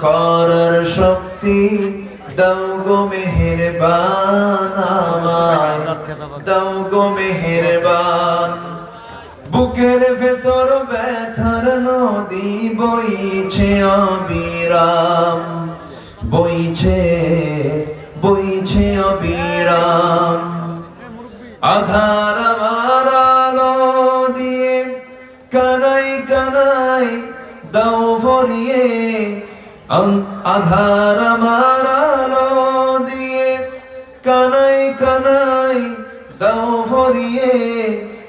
করার শক্তি দাও গো মেহেরবান আমায়। দাও গো মেহেরবান। বুকের ভেতর ব্যথার নদী বইছে অবিরাম। বইছে বইছে অবিরাম। আধার আমার আলো দিয়ে কানাই কানাই দাও ভরিয়ে আধার আমার আলো দিয়ে কানাই কানাই দাও ভরিয়ে,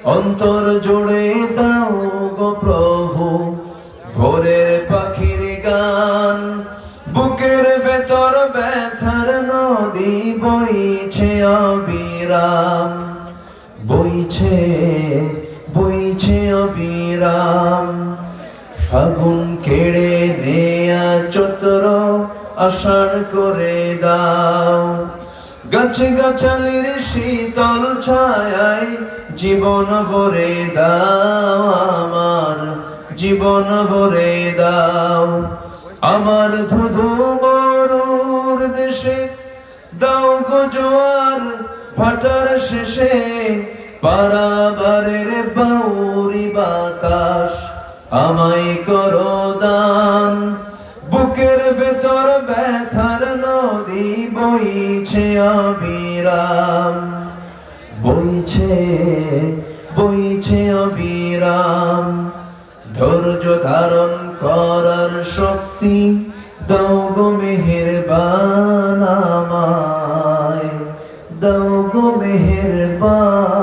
অন্তর জুড়ে দাও গো প্রভু। ভোরের পাখির গান, বুকের ভেতর ব্যথার নদী বইছে অবিরাম। বইছে বইছে অবিরাম। ফাগুন কেড়ে নেয়া চতর আষাঢ় করে দাও। গাছে গাছালির শীতল ছায় জীবন ভরে দাও আমার, জীবন ভরে দাও। আমার ধুধু মরুর দেশে দাও গো জোয়ার, ভাটার শেষে পারাবারের বাউরি বাতাস আমায় করো দান। বুকের ভেতর ব্যথার নদী বইছে অবিরাম। বইছে বইছে অবিরাম। ধৈর্য ধারণ করার শক্তি দাও গো মেহেরবান আমায়। দাও গো মেহেরবান